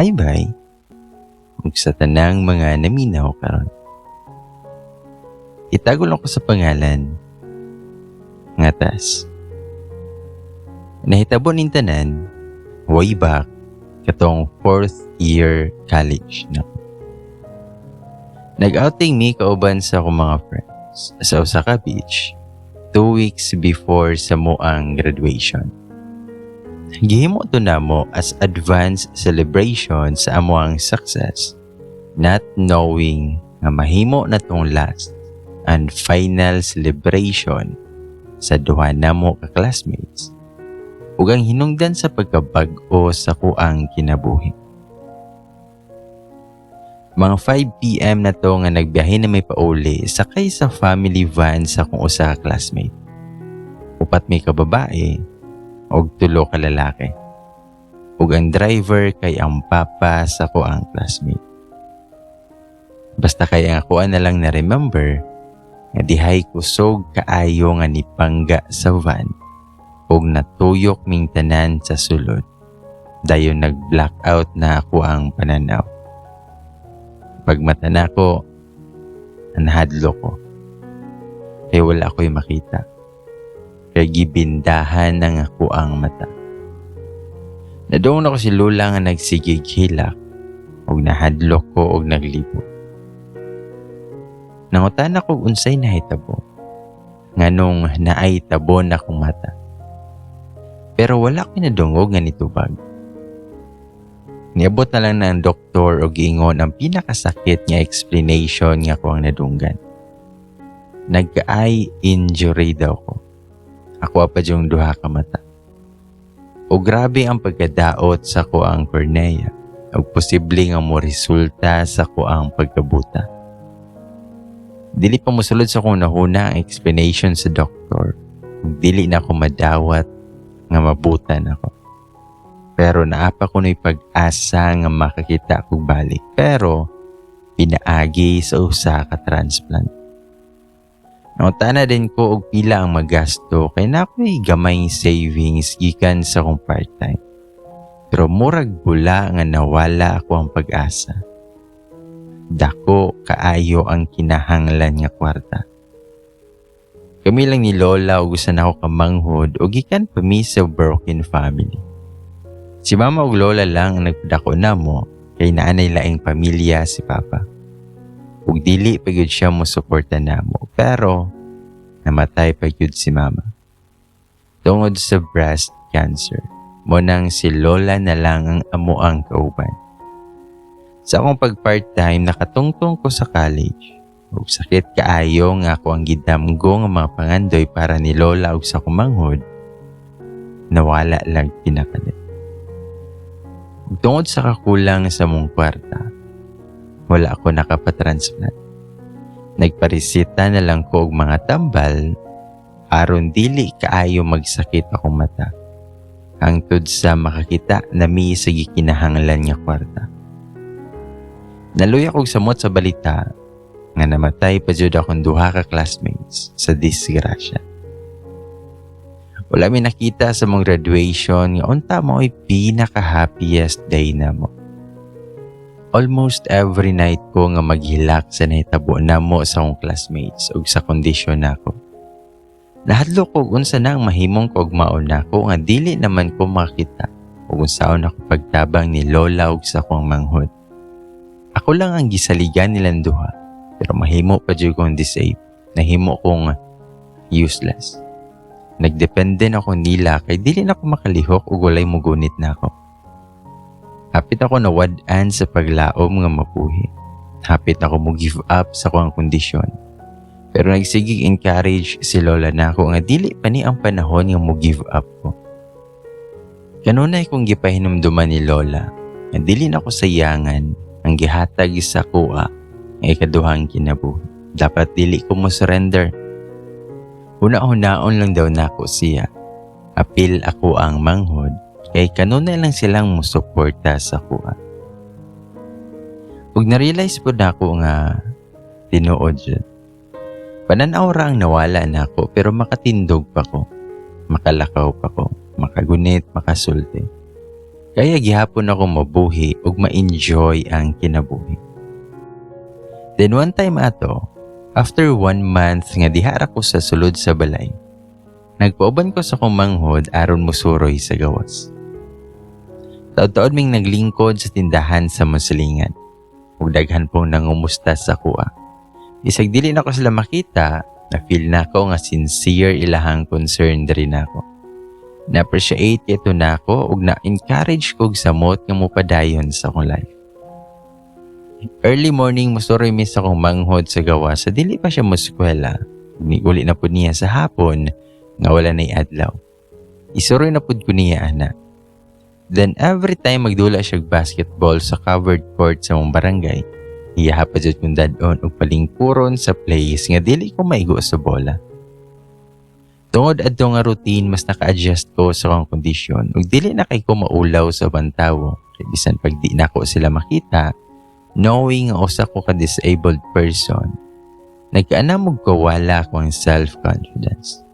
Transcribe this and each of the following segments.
Hi bye. Ug sa tanang mga naminaw karon. Itago lang ko sa pangalan. Ngatas. Nahitabo ning tanan way back katong fourth year college na ko. Nag-outing me kauban sa akong mga friends sa usa ka beach two weeks before sa moang graduation. Gihimo to namo as advance celebration sa amoang success, not knowing nga mahimo na tong last and final celebration sa duha namo ka classmates ug ang hinungdan sa pagkabag-o sa kuang kinabuhi. Mga 5pm na to nga nagbiyahe na may pauli sakay sa family van sa kung usa ka classmate. Upat may kababae og tulo ka lalaki. Ug ang driver kay ang papa sa ko ang classmate. Basta kay ang ako na lang na remember nga dihay kusog kaayo nga nipangga sa van ug natuyok ming tanan sa sulod. Dayon nag-blackout na ako ang pananaw. Pagmata na ko, anhadlo ko. Kaya wala ako'y makita. Kaya gibindahan ng ako ang mata. Nadoon ako si Lula nga nagsigig hilak ug nahadlok ko og naglibot. Nangutan ako unsay nahitabo. Nganong naay tabo na akong mata. Pero wala ko nadungog nga nitubag. Niabot na lang ng doktor o giingon ang pinakasakit nga explanation nga ko ang nadunggan. Nagka-eye injury daw ko. Ako pa yung duha ka mata. O grabe ang pagkadaot sa ko ang cornea o posible nga mo resulta sa ko ang pagkabuta. Dili pa musulod sa kong nahuna ang explanation sa doktor. Dili na ako madawat nga mabutan ako. Pero naapa ko na'y pag-asa nga makakita kong balik. Pero pinaagi sa usa ka transplant. Nautana din ko og pila ang magasto kay na ako'y gamay savings gikan sa kong part-time. Pero murag bula nga nawala ako ang pag-asa. Dako kaayo ang kinahanglan nga kwarta. Kami lang ni Lola ug gusto na ako kamanghod o gikan pa sa broken family. Si Mama ug Lola lang ang nagpadako namo kay naanay laing pamilya si Papa. Ug dili pa gyud siya mo suporta namo pero namatay pa gyud si Mama. Tungod sa breast cancer, mo nang si Lola na lang ang amo ang kauban. Sa akong pag-part-time, nakatungtong ko sa college. Ug sakit kaayo nga ako ang gidamgo nga mga pangandoy para ni Lola ug sa kumanghod. Nawala lang pinakalit. Tungod sa kakulang sa mong kwarta, wala ako nakapatransplant. Nagparisita na lang ko og mga tambal aron dili kaayo magsakit akong mata. Hangtod sa makakita na mi sa gikinahanglan nga kwarta. Naluya kog samot sa balita nga namatay pa jud akong duha ka classmates sa disgrasya. Wala mi nakita sa mong graduation nga unta mo ay pinaka-happiest day na mo. Almost every night ko nga maghilak sa nahitabo na mo sa akong classmates ug sa kondisyon nako. Nahadlo ko unsa na ang mahimong kog maon nako nga dili naman ko makita ug unsaon ako pagtabang ni Lola ug sa akong manghod. Ako lang ang gisaligan nilang duha pero mahimo pa jud kong disable. Nahimo kong useless. Nagdepende na ako nila kay dili na ako makalihok ug walay mugunit na ako. Hapit ako nawad-an sa paglaom nga mabuhi. Hapit ako mo give up sa kuang kondisyon. Pero nagsigig encourage si Lola na ako nga dili pa ni ang panahon nga mo give up ko. Kanunay kong gipahinumduman ni Lola nga dili na ako sayangan ang gihatag sa kuha nga ikaduhang kinabuhi. Dapat dili ko mo surrender. Una-unaon lang daw nako siya. Apil ako ang manghod kay kanunay lang silang musuporta sa kuha. Ug na-realize po na ako nga tinuod jud. Pananaw ang nawala na ako pero makatindog pa ko. Makalakaw pa ko. Makagunit, makasulti. Kaya gihapon ako mabuhi ug ma-enjoy ang kinabuhi. Then one time ato, after one month nga dihara ko sa sulod sa balay, nagpauban ko sa kong manghod aron musuroy sa gawas. Taod-taod ming naglingkod sa tindahan sa musilingan. Ug daghan pong nangumusta sa kuha. Isag dili na ko sila makita, na feel na ko nga sincere ilahang concern diri nako. Na-appreciate ito na ako ug na-encourage kog samot nga mopadayon sa akong life. Early morning musuroy mi sa akong manghod sa gawa sa dili pa siya muskwela. Ni uli na pud niya sa hapon nga wala nay adlaw. Isuroy na pud ko niya ana. Then every time magdula siya basketball sa covered court sa mong barangay, iya pa jud kong dadon og palingkuron sa place nga dili ko maigo sa bola. Tungod adto nga routine mas naka-adjust ko sa akong kondisyon ug dili na kay ko maulaw sa bantawo kay bisan pag di na ko sila makita knowing nga usa ko ka disabled person nagkaanamog ko wala ko self-confidence.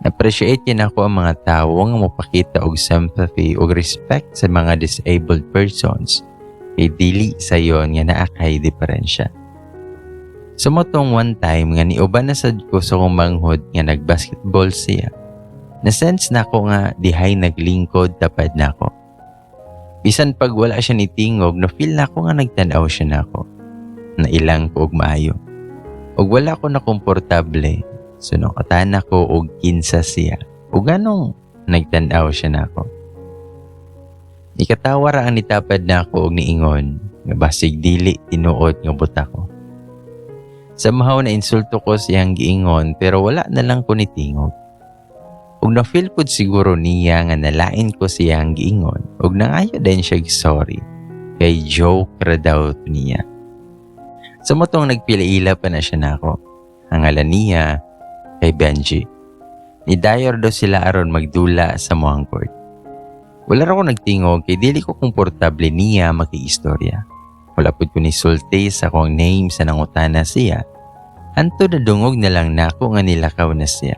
Na-appreciate yun ako ang mga tao nga mapakita og sympathy og respect sa mga disabled persons kay dili sa yon nga naa kay diferensya. Sumotong one time nga niuban na sad ko sa kong manghod nga nagbasketball siya. Na-sense na ko nga dihay naglingkod tapad na ako. Bisan pag wala siya ni Tingog, na feel na ko nga nagtanaw siya na ako. Na ilang ko og maayo. Og wala ko na komportable, so nung katana ko og kinsa siya. Og ganong nagtanaw siya na ako. Ikatawa ra ang nitapad na ako og niingon, nga basig dili tinuod nga buta ko. Somehow na insulto ko siyang giingon pero wala na lang ko nitingog. Ug na-feel ko siguro niya nga nalain ko siyang giingon ug nangayo din siya sorry kay joke ra daw niya. Sa motong nagpilaila pa na siya nako. Ang ngalan niya kay Benji. Ni Dayor daw sila aron magdula sa moang court. Wala ra ko nagtingog kay dili ko komportable niya makiistorya. Wala pud ko ni sulti sa akong name sa nangutana siya. Anto na dungog na lang nako nga nilakaw na siya.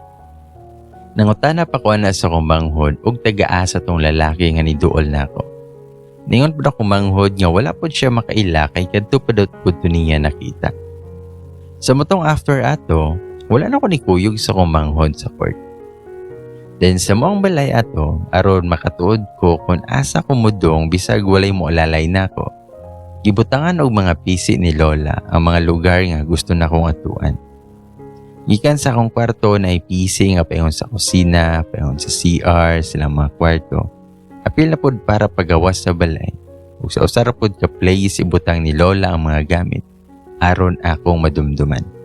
Nangutana pa ko na sa akong manghod ug taga-asa tong lalaki nga niduol nako. Ningon pud ako manghod nga wala pud siya makaila kay kadto pa daw niya nakita. Sa motong after ato, wala na ko ni kuyog sa akong manghod sa court. Then sa moong balay ato, aron makatuod ko kung asa ko mudong bisag walay mo alalay nako. Gibutangan og mga pisi ni Lola ang mga lugar nga gusto na kong atuan. Gikan sa akong kwarto na PC nga paingon sa kusina, paingon sa CR, silang mga kwarto. Apil na pod para pagawas sa balay. Ug sa usara pod ka place ibutang ni Lola ang mga gamit aron akong madumduman.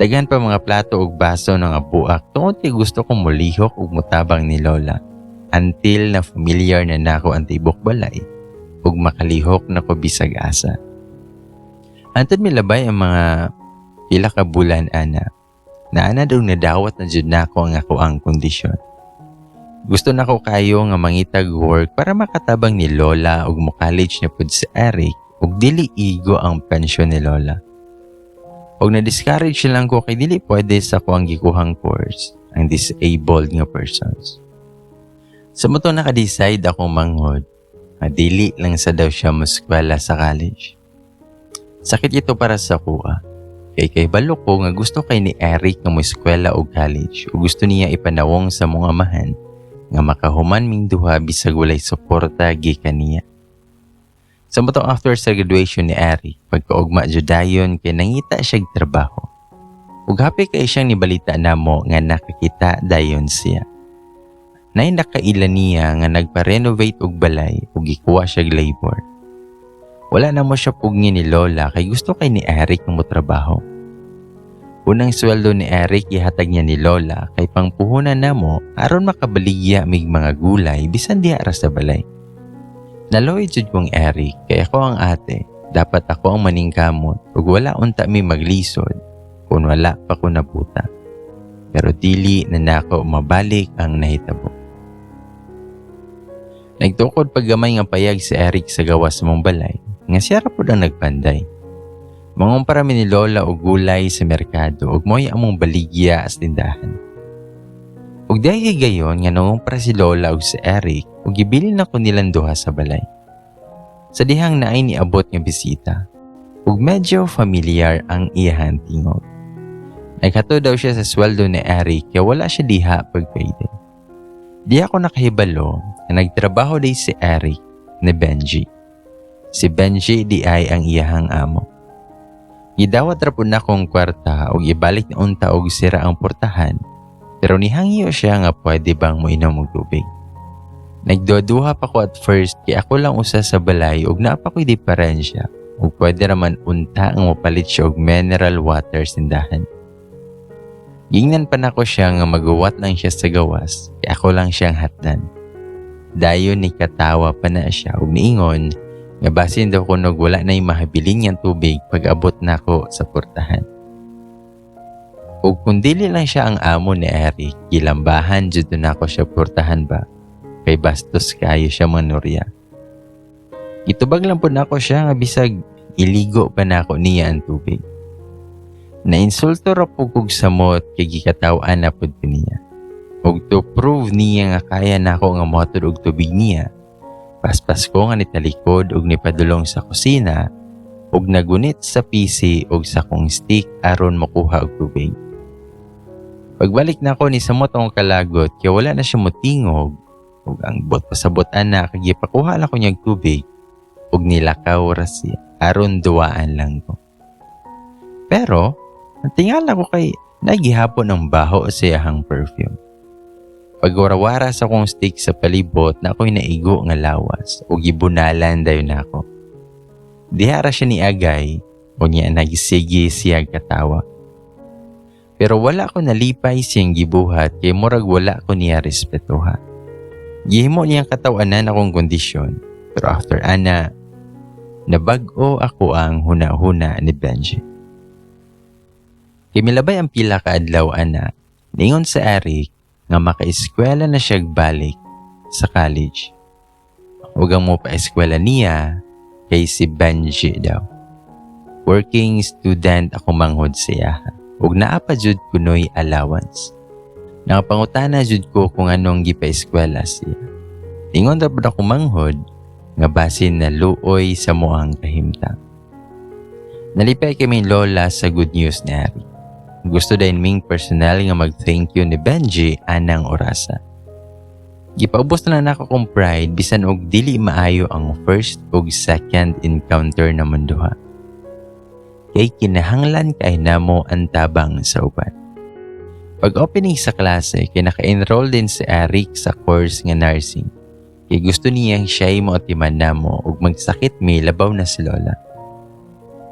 Daghan pa mga plato ug baso nga buak tungod kay gusto kong mulihok ug mutabang ni Lola until na familiar na nako ang tibok balay ug makalihok na ko bisag asa. Antod milabay ang mga pila ka bulan ana na ana daw nadawat na jud nako ang ako ang kondisyon. Gusto na ko kayo nga mangitag work para makatabang ni Lola ug mo college na pud si Eric ug dili igo ang pensyon ni Lola. Og na-discourage lang ko kay dili pwede sa ko ang gikuhang course ang disabled nga persons. Sa mo to naka-decide ako manghod nga dili lang sa daw siya muskwela sa college. Sakit ito para sa kuha. Kay kay balo ko nga gusto kay ni Eric nga mo eskwela o college o gusto niya ipanawong sa mga amahan nga makahuman ming duha bisag walay suporta gikan niya. Sa matong after sa graduation ni Eric, pagkaugma judayon kay nangita siya trabaho. Ug happy kay siyang nibalita namo nga nakakita dayon siya. Nay nakaila niya nga nagpa-renovate og balay ug gikuha siya labor. Wala na mo siya pugni ni Lola kay gusto kay ni Eric nga mo trabaho. Unang sweldo ni Eric ihatag niya ni Lola kay pangpuhunan na mo aron makabaligya mig mga gulay bisan diha ra sa balay. Naloy jud kong Eric kay ako ang ate, dapat ako ang maningkamot ug wala unta mi maglisod kung wala pa ko nabuta. Pero dili na nako mabalik ang nahitabo. Nagtukod paggamay nga payag si Eric sa gawas mong balay nga siya pud ang nagpanday. Mangumpara mi ni Lola og gulay sa merkado ug mo'y among baligya as tindahan. Ug dahil gayon nga noong para si Lola ug si Eric ug gibilin na ko nilang duha sa balay. Sa dihang naay niabot nga bisita ug medyo familiar ang iyahan tingog. Naghato daw siya sa sweldo ni Eric kaya wala siya diha pag payday. Di ako nakahibalo na nagtrabaho day si Eric ni Benji. Si Benji di ay ang iyahang amo. Gidawat ra pud na kong kwarta ug ibalik na unta og sira ang portahan pero nihangyo siya nga pwede bang moinom og tubig. Pa ko at first kay ako lang usa sa balay ug naa pa ko'y diferensya ug pwede raman unta ang mapalit siya og mineral water sindahan. Gingnan pa nako siya nga magawa lang siya sa gawas kay ako lang siyang hatdan. Dayon ni katawa pa na siya ug niingon nga basin daw kunog wala na mahabiling niyang tubig pag abot nako sa portahan. Ug kung dili lang siya ang amo ni Eric, gilambahan jud na ako siya portahan ba kay bastos kayo siya manurya. Itubag lang po nako siya nga bisag iligo pa nako niya ang tubig. Nainsulto ra po kog samot kay gikataw-an na pud niya. Ug to prove niya nga kaya nako nga motor og tubig niya. Paspas ko nga nitalikod ug nipadulong sa kusina ug nagunit sa PC ug sa kong stick aron makuha og tubig. Pagbalik na ako ni samot ang kalagot kaya wala na siya motingog ug ang bot pasabotan na kay gipakuha la ko niyang tubig ug nilakaw ra siya aron duwaan lang ko. Pero Natingala ko kay nagihapon ang baho sa iyahang perfume. Pagwarawara sa kong stick sa palibot na ako'y naigo nga lawas o gibunalan dayon nako. Dihara siya ni Agay o niya nagisigi siya katawa. Pero wala ko nalipay siyang gibuhat kay murag wala ko niya respetuha. Gihimo niyang katawanan akong kondisyon pero after ana, nabag-o ako ang huna-huna ni Benji. Kimilabay ang pila ka adlaw ana. Ningon sa Eric nga makaeskwela na siya balik sa college. Ang mo pa eskwela niya kay si Benji daw. Working student ako manghod siya. Ug naa pa jud kunoy allowance. Nakapangutana jud ko kung anong gipa-eskwela siya. Ingon ra ako manghod nga basin na luoy sa moang kahimtang. Nalipay kami lola sa good news ni Eric. Gusto din ming personal nga mag-thank you ni Benji anang orasa. Gipaubos na na ako kong pride bisan og dili maayo ang first ug second encounter na munduha. Kay kinahanglan kay namo ang tabang sa uban. Pag opening sa klase, kay naka-enroll din si Eric sa course nga nursing. Kay gusto niyang siya'y mo atiman namo ug magsakit may labaw na si Lola.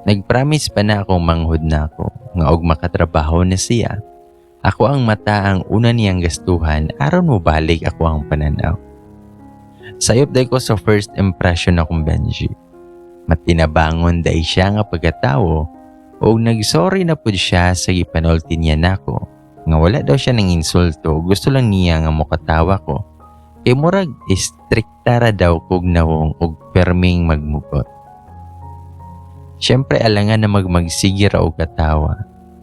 Nagpromise pa na akong manghud na ako nga og makatrabaho na siya. Ako ang mata ang una niyang gastuhan aron mo balik ako ang pananaw. Sayop day ko sa first impression akong Benji. Matinabangon day siya nga pagkatawo o nagsorry na pud siya sa gipanulti niya nako nga wala daw siya ng insulto gusto lang niya nga mokatawa ko kay murag istrikta ra daw kog nawong og perming magmugot. Siyempre alangan na magmagsige ra og katawa,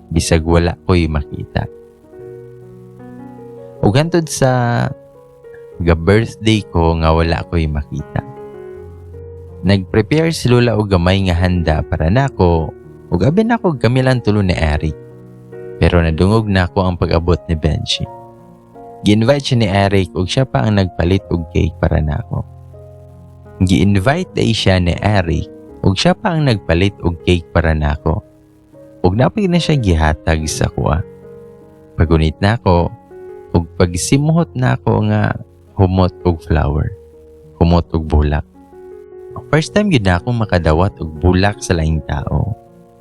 bisag wala ko'y makita. Ug sa ga birthday ko nga wala ko'y makita. Nag-prepare si Lola og gamay nga handa para nako ug abi nako gamilan tulo ni Eric. Pero nadungog na ako ang pag-abot ni Benji. Gi-invite siya ni Eric ug siya pa ang nagpalit og cake para nako. Gi-invite day siya ni Eric ug siya pa ang nagpalit og cake para nako. Ug napay na siya gihatag sa kuha. Pagunit nako ug pagsimuhot nako nga humot og flower. Humot og bulak. First time gyud ako makadawat og bulak sa laing tao.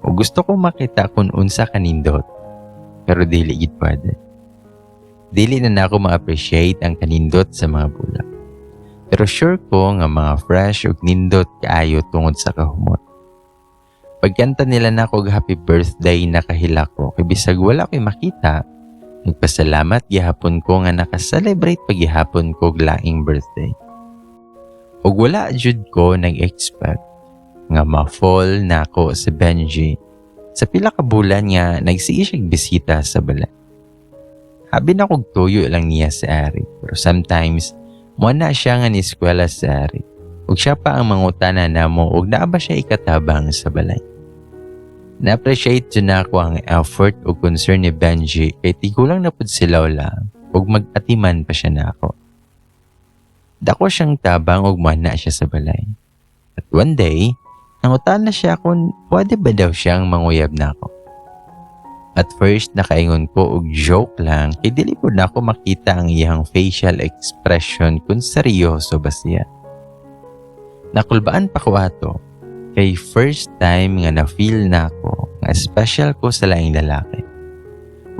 O gusto ko makita kung unsa kanindot. Pero dili gid pwede. Dili na nako ma-appreciate ang kanindot sa mga bulak. Pero sure ko nga mga fresh ug nindot kaayo tungod sa kahumot. Pagkanta nila na ako happy birthday nakahila ko kay bisag wala ko'y makita. Nagpasalamat gihapon ko nga nakaselebrate pagihapon ko laing birthday. Ug wala jud ko nag-expect nga ma-fall na ako si Benji sa pila ka bulan nga nagsiya siya bisita sa balay. Habi na kog tuyo lang niya sa Eric. Pero sometimes, mo na siya nga ni eskwela sa Eric. Ug siya pa ang mangutana na mo ug naa ba siya ikatabang sa balay. Na-appreciate dyan na ako ang effort o concern ni Benji kay tigulang na pud si Lola ug mag-atiman pa siya na ako. Dako siyang tabang ug na siya sa balay. At one day, nangutan na siya kung pwede ba daw siyang manguyab na ako. At first, nakaingon ko og joke lang kay dili po na ako makita ang iyang facial expression kung seryoso ba siya. Nakulbaan pa ko ato kay first time nga na-feel na ako nga special ko sa laing lalaki.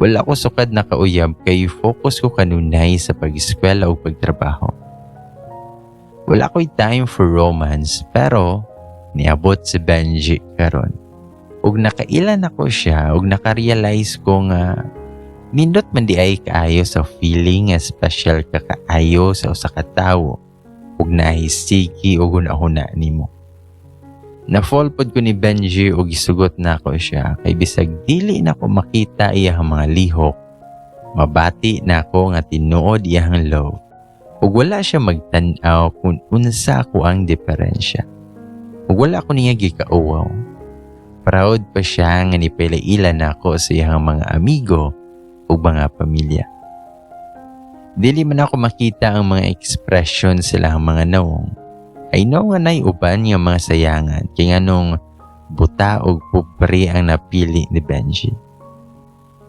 Wala ko sukad na kauyab kay focus ko kanunay sa pag-eskwela o pagtrabaho. Wala ko'y time for romance pero niabot si Benji karon. Ug nakailan ako siya ug nakarealize ko nga nindot man di ay kaayo sa feeling nga special ka kaayo sa usa ka tawo ug nahisiki ug hunahuna nimo. Na-fall pod ko ni Benji ug gisugot na ako siya kay bisag dili na ko makita iyang mga lihok. Mabati na ako nga tinuod iyang love. Ug wala siya magtan-aw kung unsa ko ang diferensya. Ug wala ko niya gikauwaw. Proud pa siya nga nipilailan ako sa iyang mga amigo ug mga pamilya. Dili man ako makita ang mga expression sila ang mga naong. I know nga nay uban nga mga sayangan kay nganong buta og pupri ang napili ni Benji.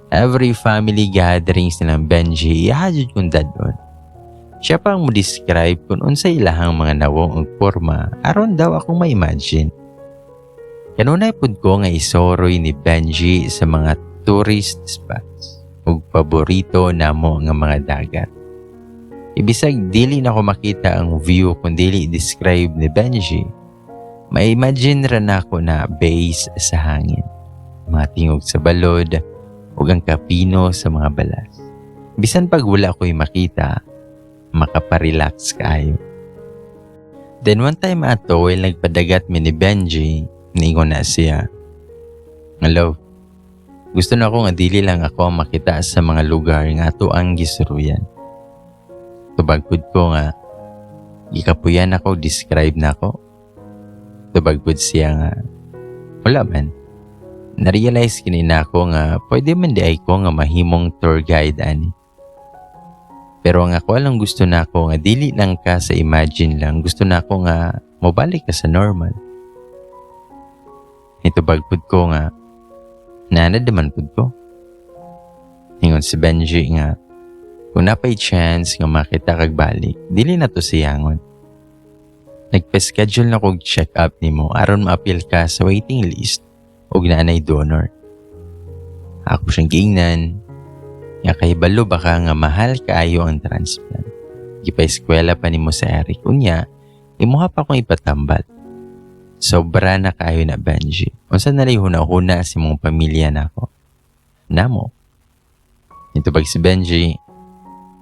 Every family gathering silang Benji, ihadjud kong dadon. Siya pa ang mo describe kung unsa ilahang mga nawong og porma aron daw akong ma-imagine. Kanunay pud ko nga isoroy ni Benji sa mga tourist spots ug paborito namo nga mga dagat. Ibisag dili na ko makita ang view kung dili describe ni Benji. Ma-imagine ra na ako na base sa hangin, mga tingog sa balod, ug ang kapino sa mga balas. Bisan pag wala ko'y makita, makaparelax kaayo. Then one time ato, while nagpadagat mi ni Benji, ningon na siya. Hello, gusto na ko nga dili lang ako makita sa mga lugar nga ato ang gisuruyan. Tubagpud ko nga, gikapuyan ako, describe na ako. Tubagpud siya nga, wala man. Na-realize kini na ako nga pwede man di ay ko nga mahimong tour guide ani. Pero ang ako lang gusto na ako nga dili lang ka sa imagine lang, gusto na ako nga mobalik ka sa normal. Ito bagpud ko nga, nanad naman pud ko. Ingon si Benji nga, kung napay chance nga makita kag balik, dili na to siyangon. Nagpa-schedule na kog check up nimo aron ma-appeal ka sa waiting list og nanay donor. Ako siyang giingnan, nga kahibalo baka nga mahal kaayo ang transplant. Gipa-eskwela pa nimo sa Eric. Unya, imuha pa kong ipatambal. Sobra na kaayo na Benji. Unsa na rin huna-huna si mong pamilya na ako. Namo. Ito pag si Benji,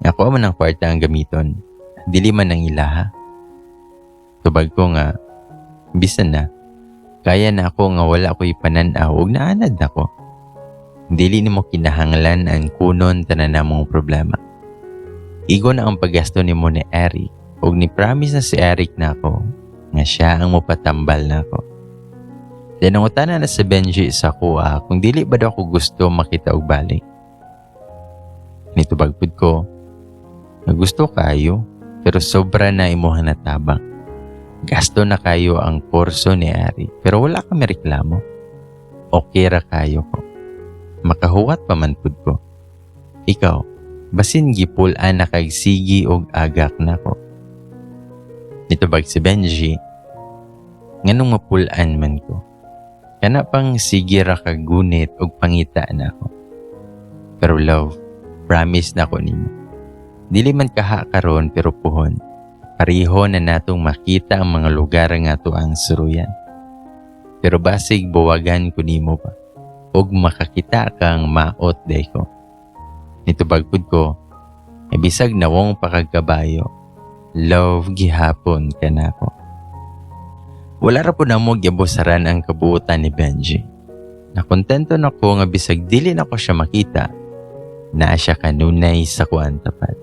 ako man ang kwarta ang gamiton. Dili man ang ilaha. Tubag ko nga, bisan na, kaya na ako nga wala ko ipananaw ug naanad ako. Dili nimo kinahanglan ang kunon tanan namong problema. Igo na ang paggasto nimo ni Eric ug ni promise na si Eric na ako nga siya ang mopatambal na ako. Then ang utana na si Benji sa kuha kung dili ba daw ako gusto makita og balik. Nitubagpud ko, na gusto kayo pero sobra na imuha na tabang. Gasto na kayo ang kurso ni Ari pero wala kami reklamo. Okay ra kayo ko. Makahuwat pa man pud ko. Ikaw, basin gipulan na kag sigi og agak na ko. Nito bag si Benji, nganong mapulan man ko. Kana pang sige ra kag gunit og pangita na ko. Pero love, promise na ko nimo. Dili man kaha karon pero puhon. Pariho na natong makita ang mga lugar nga to ang suruyan. Pero basig buwagan ko nimo pa. Og makakita kang maot day ko. Nito bagpud ko, ay bisag nawong pakagkabayo. Love gihapon ka na ko. Wala ra po na mo gyabosaran ang kabuutan ni Benji. Nakontento na ko nga bisag dili na ko siya makita naa siya kanunay sa kuan tapat.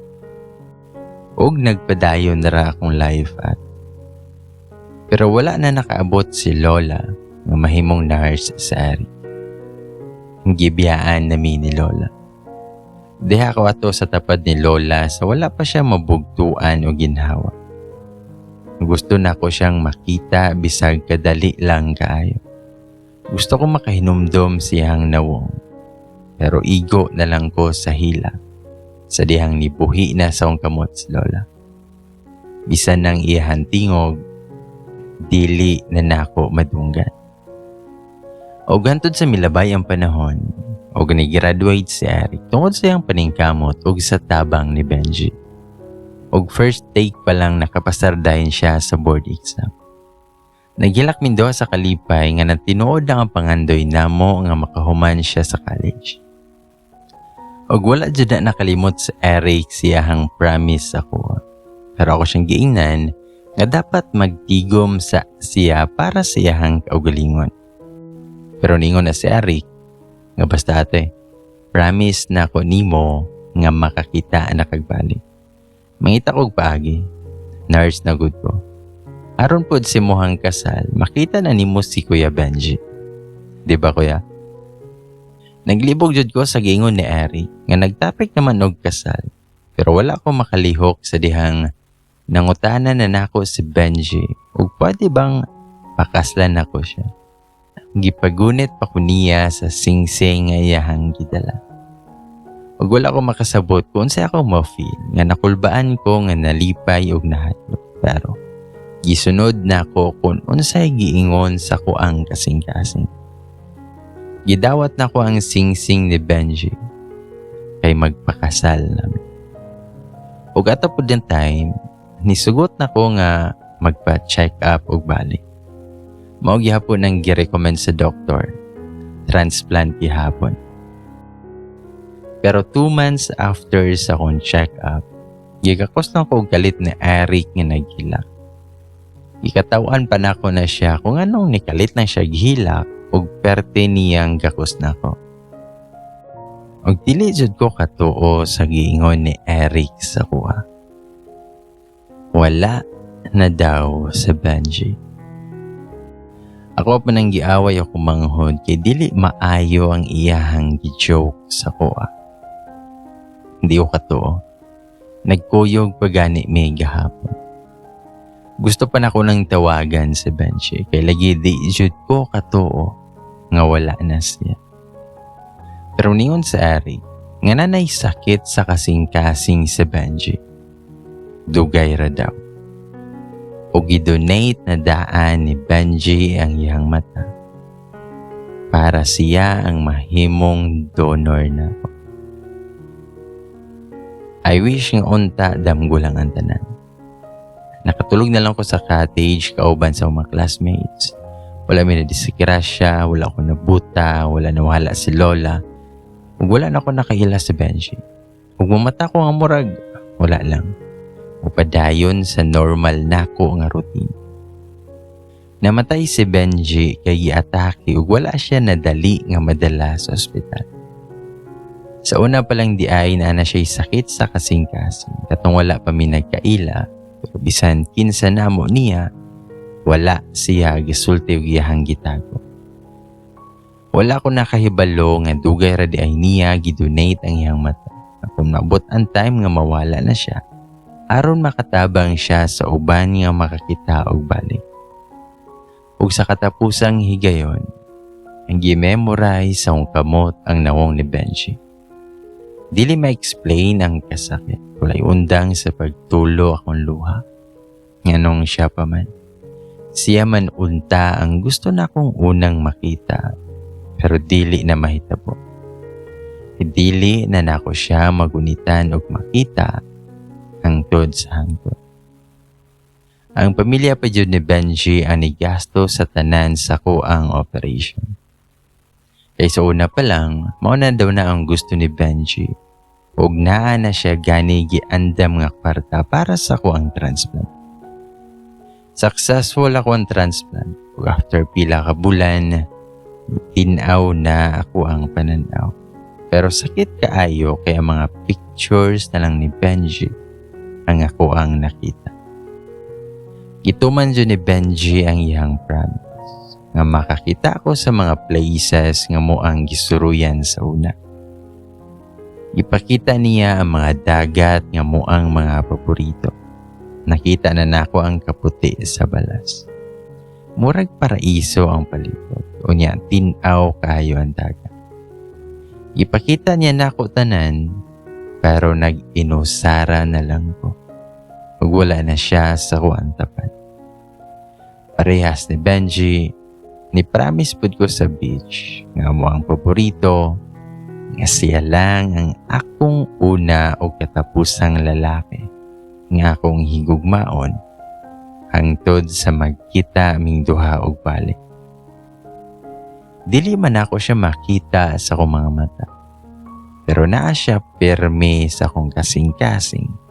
Og nagpadayon na ra akong life at. Pero wala na nakaabot si Lola nga mahimong nurse sa ari. Ang gibiyaan na ni Lola. Diha ko ato sa tapad ni Lola sa wala pa siya mabugtuan o ginhawa. Gusto na ko siyang makita bisag kadali lang kaayo. Gusto ko makahinumdom siyang nawong. Pero igo na lang ko sa hila. Sa dihang nibuhi na sa kamot si Lola. Bisan nang iyahan tingog, dili na nako madunggan. O gantod sa milabay ang panahon, o graduate si Eric tungod sa iyang paningkamot o sa tabang ni Benji. Og first take pa lang nakapasardahin siya sa board exam. Nagilak min do sa kalipay nga natinuod ang pangandoy namo nga makahuman siya sa college. Og wala jud na nakalimot sa Eric siyahang promise ako. Pero ako siyang giingnan nga dapat magtigom sa siya para sa iyahang kaugalingon. Pero ningon na si Eric nga basta ate, promise na ko nimo nga makakita na kagbalik. Mangita kog paagi. Nurse na good ko. Aron pod si mohang kasal, makita na nimo si Kuya Benji. Di ba kuya? Naglibog jud ko sa gingon ni Eric nga nagtapik naman og kasal. Pero wala ko makalihok sa dihang nangutana na nako si Benji ug pwede bang pakaslan nako siya. Gipagunit pa ko niya sa singsing nga iyahang gidala. Ug wala ko makasabot kung sa ako mo-feel nga nakulbaan ko nga nalipay og nahatlot. Pero gisunod na ko kung unsay giingon sa kuang kasing-kasing. Gidawat na ko ang singsing ni Benji kay magpakasal namin. Ug ato din time, nisugot na ko nga magpa-check up og balik. Mao gihapon ang gi-recommend sa doktor. Transplant gihapon. Pero two months after sa akong check-up, gigakos lang ko galit ni Eric nga naghilak. Ikatawan pa na ko na siya kung anong nikalit lang siya gihilak ug perte niyang gakos na ko. Og dili jud ko katuo sa giingon ni Eric sa kuha. Wala na daw sa Benji. Ako pa nang giaway ako manghod kay dili maayo ang iyahang gi-joke sa kuha. Hindi ko katuo. Nagkuyog pa gani may gahapon. Gusto pa na ko nang tawagan si Benji kay lagi di jud ko katuo nga wala na siya. Pero niyon sa Ari, nga nanay sakit sa kasing-kasing si Benji. Dugay ra daw. O gidonate na daan ni Benji ang iyang mata para siya ang mahimong donor na ako. I wish nga unta damgo lang ang tanan. Nakatulog na lang ko sa cottage kauban sa mga classmates. Wala may nadisikirasya, wala ako nabuta, wala nawala si Lola. Ug wala na ako nakaila sa Benji. Ug mamata ko nga murag, wala lang. Upadayon sa normal nako nga routine. Namatay si Benji kay giatake ug wala siya nadali nga madala sa ospital. Sa una pa lang di ay na na siya'y sakit sa kasing-kasing katong wala pa mi nagkaila pero bisan kinsa namo niya wala siya gisulti og iyahang gitago. Wala ko nakahibalo nga dugay ra di ay niya gidonate ang iyang mata. Kung mabot ang time nga mawala na siya, aron makatabang siya sa uban nga makakita og balik. Ug sa katapusang higayon, ang gi-memorize sa kamot ang nawong ni Benji. Dili ma-explain ang kasakit. Walay undang sa pagtulo akong luha. Nganong siya pa man. Siya man unta ang gusto na akong unang makita pero dili na mahitabo. Dili na nako siya magunitan og makita hangtod sa hangtod. Ang pamilya pa jud ni Benji ang nigasto sa tanan sa kuang operation. Kay sa una pa lang, mao na daw na ang gusto ni Benji. Ug naa na siya gani giandam nga kwarta para sa kuang transplant. Successful ako ang transplant. Ug after pila ka bulan, tinaw na ako ang pananaw. Pero sakit kaayo kaya mga pictures na lang ni Benji ang ako ang nakita. Gituman dyan ni Benji ang iyang promise nga makakita ako sa mga places nga mo ang gisuruyan sa una. Ipakita niya ang mga dagat nga mo ang mga paborito. Nakita na nako ang kaputi sa balas. Murag paraiso ang palibot. Unya, tinaw kayo ang dagat. Ipakita niya nako tanan, pero nag-inusara na lang ko. Ug wala na siya sa kuwan tapat. Parehas ni Benji, ni promise pud ko sa beach nga mo ang paborito nga siya lang ang akong una o katapusang lalaki nga akong higugmaon hangtod sa magkita aming duha og balik. Dili man ako siya makita sa akong mga mata. Pero naa siya pirme sa akong kasing-kasing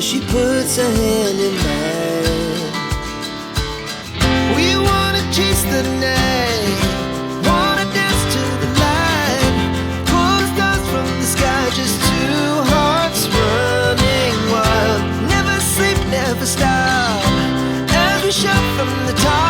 as she puts her hand in mine. We wanna chase the night, wanna dance to the light, stars from the sky, just two hearts running wild. Never sleep, never stop, as we from the top.